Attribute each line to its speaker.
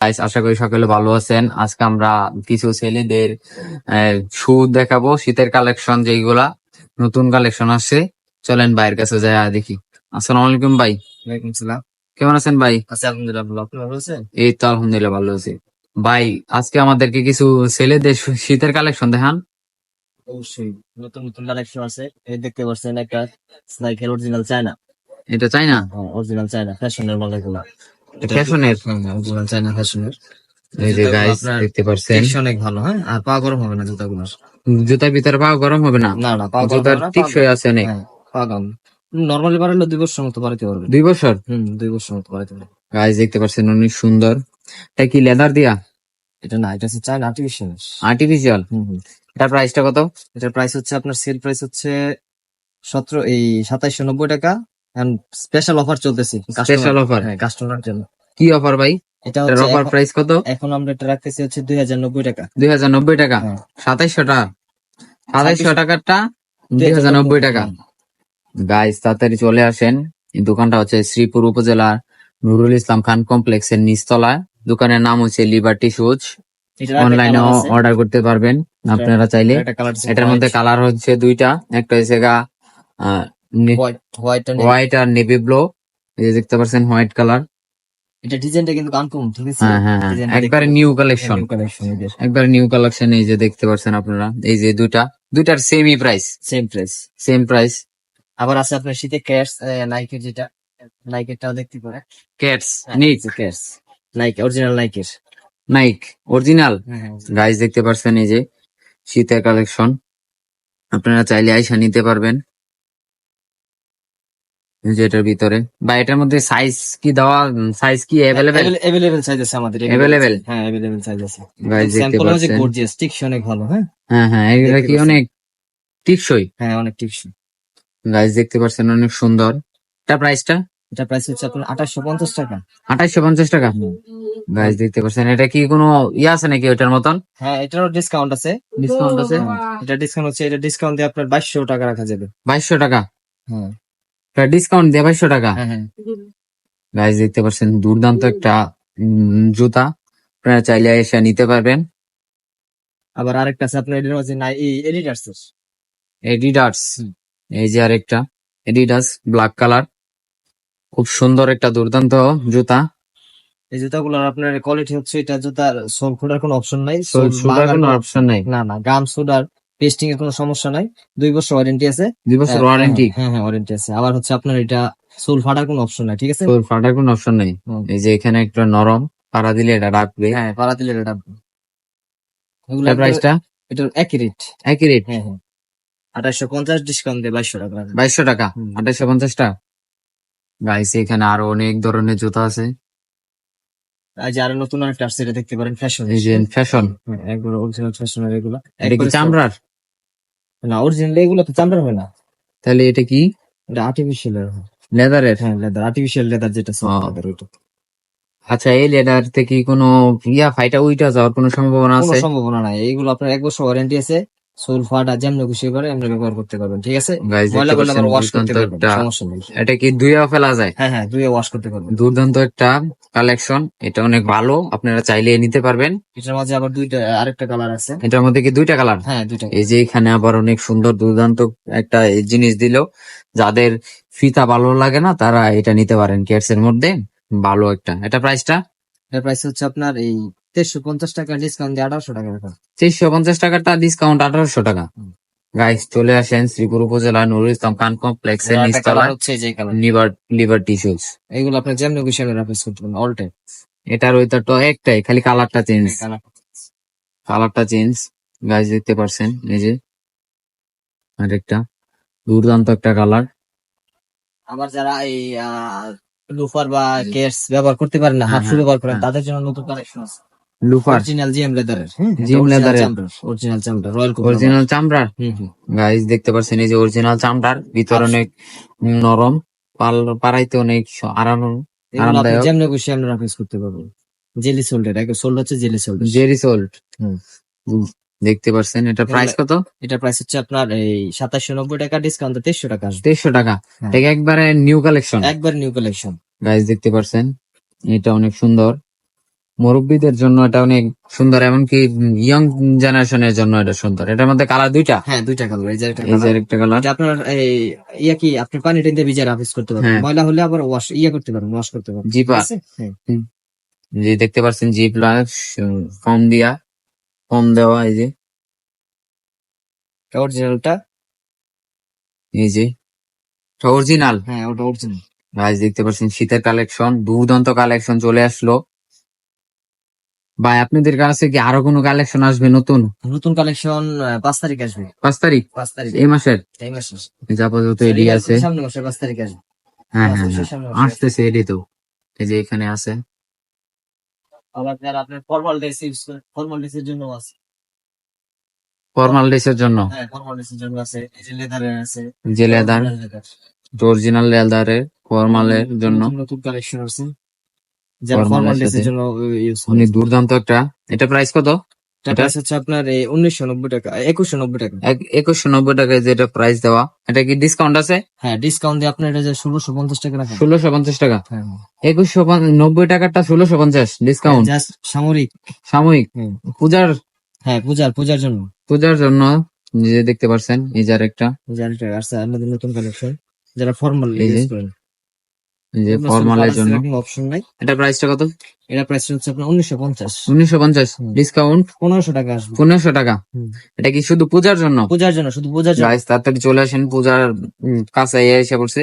Speaker 1: Guys আশা করি সকলে ভালো আছেন। আজকে আমরা কিছু ছেলেদের শু দেখাবো শীতের কালেকশন যেগুলা নতুন কালেকশন আসছে। চলেন ভাইয়ের কাছে যাই দেখি। আসসালামু আলাইকুম ভাই।
Speaker 2: ওয়ালাইকুম সালাম।
Speaker 1: কেমন আছেন ভাই?
Speaker 2: আচ্ছা আলহামদুলিল্লাহ ভালো আপনি ভালো আছেন?
Speaker 1: এই তো আলহামদুলিল্লাহ ভালো আছি। ভাই আজকে আমাদেরকে কিছু ছেলেদের শীতের কালেকশন দেখান।
Speaker 2: অবশ্যই নতুন নতুন কালেকশন আছে। এই দেখতে পাচ্ছেন একটা স্নাইকের অরিজিনাল চায়না
Speaker 1: এটা চাই না
Speaker 2: অরিজিনাল চায়না ফ্যাশনের মাল এগুলা
Speaker 1: ফ্যাশনের।
Speaker 2: চায়না ফ্যাশনের
Speaker 1: এই যে গাইস দেখতে পাচ্ছেন
Speaker 2: অনেক ভালো হ্যাঁ? আর পা গরম হবে না জুতাগুলোর?
Speaker 1: জুতার ভিতরে পা গরম হবে না?
Speaker 2: না না পা
Speaker 1: জুতার টিকসই আছে অনেক।
Speaker 2: হ্যাঁ, পা গরম। নর্মালি পারলে দুই বছর মতো পারাইতে পারবে।
Speaker 1: দুই বছর?
Speaker 2: হুম দুই বছর মতো পারাইতে পারবে।
Speaker 1: গাইস দেখতে পাচ্ছেন অনেক সুন্দর। এটা কি লেদার দিয়া?
Speaker 2: এটা না এটা হচ্ছে চায়না আর্টিফিশিয়াল
Speaker 1: আর্টিফিশিয়াল
Speaker 2: হুম হুম।
Speaker 1: এটার প্রাইসটা কত?
Speaker 2: এটার প্রাইস হচ্ছে আপনার সেল প্রাইস হচ্ছে সতেরো এই সাতাইশশো নব্বই টাকা। স্পেশাল অফার চলতেছে
Speaker 1: স্পেশাল অফার
Speaker 2: হ্যাঁ কাস্টমার জন্য।
Speaker 1: কি অফার ভাই?
Speaker 2: এটা
Speaker 1: অফার প্রাইস কত?
Speaker 2: এখন আমরা এটা রাখতেছি হচ্ছে দুই হাজার নব্বই টাকা।
Speaker 1: দুই হাজার নব্বই টাকা?
Speaker 2: হ্যাঁ।
Speaker 1: সাতাইশশো টাকা সাতাইশশো টাকারটা দুই হাজার নব্বই টাকা। গাইস তাড়াতাড়ি চলে আসেন। দোকানটা হচ্ছে শ্রীপুর উপজেলার নুরুল ইসলাম খান কমপ্লেক্সের নিচতলায়। দোকানের নাম হচ্ছে লিবার্টি শুজ অনলাইনে অর্ডার করতে পারবেন আপনারা চাইলে। এটার মধ্যে কালার হচ্ছে দুইটা। একটা হচ্ছে গা
Speaker 2: হোয়াইট
Speaker 1: হোয়াইট আর নেভি। ব্লু এই যে দেখতে পাচ্ছেন হোয়াইট কালার।
Speaker 2: এটা ডিজাইনটা কিন্তু আনকমন ঠিক আছে?
Speaker 1: হ্যাঁ হ্যাঁ হ্যাঁ। একবারে নিউ কালেকশন একবারে নিউ কালেকশন এই যে দেখতে পাচ্ছেন আপনারা। এই যে দুইটা দুইটার সেমই price
Speaker 2: same price
Speaker 1: same price
Speaker 2: আবার আছে আপনার শীতে ক্যাটস নাইকের যেটা নাইকেরটাও দেখতে পারে
Speaker 1: cats Nike
Speaker 2: cats Nike original নাইকের
Speaker 1: Nike original guys দেখতে পাচ্ছেন এই যে শীতের কালেকশন আপনারা চাইলে আইসা নিতে পারবেন। এই যে এটার ভিতরে। বা এটার মধ্যে সাইজ কি দেওয়া সাইজ কি অ্যাভেলেবেল
Speaker 2: অ্যাভেলেবেল সাইজ আছে আমাদের
Speaker 1: Available?
Speaker 2: হ্যাঁ অ্যাভেলেবেল সাইজ আছে।
Speaker 1: গাইস দেখতে পাচ্ছেন।
Speaker 2: গর্জিয়াস টিকস অনেক ভালো হ্যাঁ?
Speaker 1: হ্যাঁ হ্যাঁ এগুলা কি অনেক টিকসই?
Speaker 2: হ্যাঁ অনেক টিকস
Speaker 1: গাইস দেখতে পাচ্ছেন অনেক সুন্দর। এটা প্রাইসটা
Speaker 2: এটা প্রাইস হচ্ছে আপনার আঠাশশো পঞ্চাশ টাকা।
Speaker 1: আঠাইশো পঞ্চাশ টাকা। গাইস দেখতে পাচ্ছেন এটা কি কোনো ইয়ে আছে নাকি ওটার মতন?
Speaker 2: হ্যাঁ এটারও ডিসকাউন্ট আছে।
Speaker 1: ডিসকাউন্ট আছে?
Speaker 2: হ্যাঁ, এটা ডিসকাউন্ট হচ্ছে এটা ডিসকাউন্ট দিয়ে আপনার বাইশশো টাকা রাখা যাবে।
Speaker 1: বাইশশো টাকা?
Speaker 2: হ্যাঁ।
Speaker 1: ডিসকাউন্ট দিয়ে বাইশশো টাকা।
Speaker 2: হ্যাঁ হ্যাঁ।
Speaker 1: গাইস দেখতে পাচ্ছেন দুর্দান্ত একটা জুতা। আপনারা চাইলে এসে নিতে পারবেন।
Speaker 2: আবার আরেকটা আছে আপনার এটার হচ্ছে নাই এই এডিটার্স
Speaker 1: এডিডাস এই যে আরেকটা এডিডাস ব্ল্যাক কালার খুব সুন্দর একটা দুর্দান্ত জুতা।
Speaker 2: এই জুতাগুলোর আপনার কোয়ালিটি হচ্ছে এটা জুতার সোল খোলার কোনো অপশন নাই।
Speaker 1: সোল সুদার কোনো অপশন নাই।
Speaker 2: না না গাম সুডার পেস্টিং এর কোনো সমস্যা নাই। দুই বছর ওয়ারেন্টি আছে।
Speaker 1: দুই বছর
Speaker 2: হ্যাঁ,
Speaker 1: ওয়ারেন্টি
Speaker 2: হ্যাঁ হ্যাঁ ওয়ারেন্টি আছে। আবার হচ্ছে আপনার এটা সোল ফাটার কোনো অপশন নাই ঠিক আছে?
Speaker 1: সোল ফাটার কোনো অপশন নাই। এই যে এখানে একটা নরম পাড়া দিলে এটা রাখবে।
Speaker 2: হ্যাঁ পাড়া দিলে এটা এগুলো
Speaker 1: এটার প্রাইসটা
Speaker 2: এটার একই রেট
Speaker 1: একই রেট
Speaker 2: হ্যাঁ হ্যাঁ। আঠাশশো পঞ্চাশ ডিসকাউন্ট দিয়ে বাইশশো টাকা।
Speaker 1: বাইশশো টাকা?
Speaker 2: হুম।
Speaker 1: আঠাইশো পঞ্চাশ টাকা গাইস এখানে আরও অনেক ধরনের জুতা আছে।
Speaker 2: যে আরও নতুন একটা আসছে এটা দেখতে পারেন ফ্যাশন
Speaker 1: এই যে ফ্যাশন
Speaker 2: একবার অরিজিনাল ফ্যাশনের এগুলো।
Speaker 1: এটা কি চামড়ার?
Speaker 2: না অরিজিনাল এগুলো তো চামড়ার হয় না।
Speaker 1: তাহলে এটা কি?
Speaker 2: এটা আর্টিফিশিয়াল
Speaker 1: লেদারের?
Speaker 2: হ্যাঁ লেদার আর্টিফিশিয়াল লেদার যেটা
Speaker 1: ও।
Speaker 2: ওইটা।
Speaker 1: আচ্ছা এই লেদার থেকে কোনো ইয়া ফাইটা উইটা যাওয়ার কোনো সম্ভাবনা
Speaker 2: কোনো
Speaker 1: আছে?
Speaker 2: সম্ভাবনা নাই। এইগুলো আপনার এক বছর ওয়ারেন্টি আছে। সোল ফাটা যেমন খুশি করে এমনি ব্যবহার করতে পারবেন ঠিক আছে? ময়লা করলে আবার ওয়াশ করতে পারবেন সমস্যা নেই।
Speaker 1: এটা কি ধুইয়া ফেলা যায়?
Speaker 2: হ্যাঁ হ্যাঁ দুয়ে ওয়াশ করতে পারবেন।
Speaker 1: দুর্দান্ত একটা কালেকশন এটা অনেক ভালো আপনারা চাইলে নিতে পারবেন।
Speaker 2: এটার মাঝে আবার দুইটা আরেকটা কালার আছে।
Speaker 1: এটার মধ্যে কি দুইটা কালার
Speaker 2: হ্যাঁ দুইটা
Speaker 1: এই যে এখানে আবার অনেক সুন্দর দুর্দান্ত একটা এই জিনিস দিল। যাদের ফিতা ভালো লাগে না তারা এটা নিতে পারেন কেটস এর মধ্যে। ভালো একটা। এটা প্রাইসটা
Speaker 2: এর প্রাইস হচ্ছে আপনার এই তেরোশো পঞ্চাশ টাকা ডিসকাউন্ট দিয়ে আঠারোশো টাকা
Speaker 1: তেইশশো পঞ্চাশ টাকাটা ডিসকাউন্ট আঠারোশো টাকা। গাইস চলে আসেন শ্রীপুর উপজেলা নুরুল ইসলাম খান কমপ্লেক্স এর নিচতলা
Speaker 2: হচ্ছে যে কালার
Speaker 1: লিভার লিবার্টি শুজ
Speaker 2: এইগুলো আপনি যেমন খুশি আপনি রাফেস করতে পারেন অল টাইম
Speaker 1: এটার ওইটা তো একটাই খালি কালারটা চেঞ্জ কালারটা চেঞ্জ গাইস দেখতে পারছেন এই যে আরেকটা। দুর্দান্ত একটা কালার
Speaker 2: আবার যারা এই লুফার বা কেস ব্যবহার করতে পারেন না হাফ
Speaker 1: হ্যাঁ,
Speaker 2: ব্যবহার করেন
Speaker 1: হ্যাঁ।
Speaker 2: তাদের জন্য নতুন কালেকশন আছে।
Speaker 1: লুফার?
Speaker 2: অরিজিনাল জিএম লেদারের অরিজিনাল চামড়া রয়্যাল
Speaker 1: অরিজিনাল চামড়ার গাইস দেখতে পাচ্ছেন এই যে অরিজিনাল চামড়ার ভিতর অনেক নরম পাল পাড়াইতে অনেক আরাম
Speaker 2: এগুলো আপনি
Speaker 1: আরামদায়ক।
Speaker 2: যেমন খুশি আপনি রাফেস করতে পারবেন জেলি সোল্ডের একটা সোল্ড হচ্ছে জেলি সোল্ড
Speaker 1: সোল্ট। দেখতে পাচ্ছেন এটা প্রাইস কত?
Speaker 2: এটা প্রাইস হচ্ছে আপনার এই সাতাশশো নব্বই টাকা ডিসকাউন্ট তেইশশো টাকা।
Speaker 1: তেইশশো টাকা।
Speaker 2: হ্যাঁ।
Speaker 1: এটা একবারে নিউ কালেকশন
Speaker 2: একবার নিউ কালেকশন
Speaker 1: গাইস দেখতে পারছেন এটা অনেক সুন্দর। মুরব্বীদের জন্য এটা অনেক সুন্দর এমনকি ইয়ং জেনারেশনের জন্য এটা সুন্দর। এটার মধ্যে কালার দুইটা।
Speaker 2: হ্যাঁ দুইটা কালার এই যে একটা
Speaker 1: এই যে
Speaker 2: কালার
Speaker 1: একটা কালার
Speaker 2: এটা আপনার এই ইয়া কি আপনি পানি টেনে ভিজে হাফিজ করতে পারবেন।
Speaker 1: হ্যাঁ।
Speaker 2: ময়লা হলে আবার ওয়াশ ইয়া করতে পারবেন ওয়াশ করতে পারবেন। আছে? হ্যাঁ।
Speaker 1: যে দেখতে পাচ্ছেন জি প্লাস ফর্ম দিয়া। ফর্ম দেওয়া এই যে।
Speaker 2: অরিজিনালটা
Speaker 1: এই যে। অরিজিনাল
Speaker 2: হ্যাঁ ওটা অরিজিনাল
Speaker 1: গাইজ দেখতে পাচ্ছেন শীতের কালেকশন দুর্দান্ত কালেকশন চলে আসলো। ভাই আপনাদের কাছে কি আরও কোনো কালেকশন আসবে নতুন?
Speaker 2: নতুন কালেকশন পাঁচ তারিখ আসবে।
Speaker 1: পাঁচ তারিখ?
Speaker 2: পাঁচ তারিখ।
Speaker 1: এই মাসের?
Speaker 2: এই মাসে
Speaker 1: আপাতত এডি আছে
Speaker 2: সামনে মাসে পাঁচ তারিখ আসবে।
Speaker 1: হ্যাঁ হ্যাঁ
Speaker 2: মাসের
Speaker 1: হ্যাঁ। আসতেছে এডি তো। এই যে এখানে আছে।
Speaker 2: আবার যারা আপনার ফর্মাল ড্রেস ইউজ করে ফর্মাল ড্রেসের জন্য আছে।
Speaker 1: ফর্মাল ড্রেসের জন্য?
Speaker 2: হ্যাঁ ফর্মাল ড্রেসের জন্য আছে। এই যে লেদারের আছে।
Speaker 1: যে লেদার অরিজিনাল লেদারের ফর্মালের জন্য?
Speaker 2: নতুন কালেকশন আছে। যারা ফর্মাল ড্রেসের জন্য ইউজ
Speaker 1: অনেক দুর্দান্ত একটা। এটা প্রাইস কত?
Speaker 2: প্রাইস হচ্ছে আপনার উনিশশো নব্বই টাকা একুশশো নব্বই টাকা।
Speaker 1: একুশশো নব্বই টাকায় যেটা প্রাইস দেওয়া এটা কি ডিসকাউন্ট আছে?
Speaker 2: হ্যাঁ ডিসকাউন্ট দিয়ে আপনার এটা ষোলোশো পঞ্চাশ টাকা
Speaker 1: ষোলোশো পঞ্চাশ টাকা?
Speaker 2: হ্যাঁ
Speaker 1: একুশশো নব্বই টাকাটা ষোলোশো পঞ্চাশ ডিসকাউন্ট সাময়িক? পূজার?
Speaker 2: হ্যাঁ পূজার পূজার জন্য।
Speaker 1: পূজার জন্য যে দেখতে পারছেন এই যার একটা
Speaker 2: আসছে আমাদের নতুন কালেকশন যারা ফর্মাল ইউজ করেন।
Speaker 1: যে ফর্মালের জন্য।
Speaker 2: অপশন নাই।
Speaker 1: এটা প্রাইসটা কত?
Speaker 2: এটা প্রাইস হচ্ছে আপনার উনিশশো পঞ্চাশ।
Speaker 1: উনিশশো পঞ্চাশ। ডিসকাউন্ট
Speaker 2: পনেরোশো টাকা আসবে।
Speaker 1: পনেরোশো টাকা। এটা কি শুধু পূজার জন্য?
Speaker 2: পূজার জন্য শুধু পূজার জন্য।
Speaker 1: তাড়াতাড়ি চলে আসেন পূজার কাছে এসে পড়ছে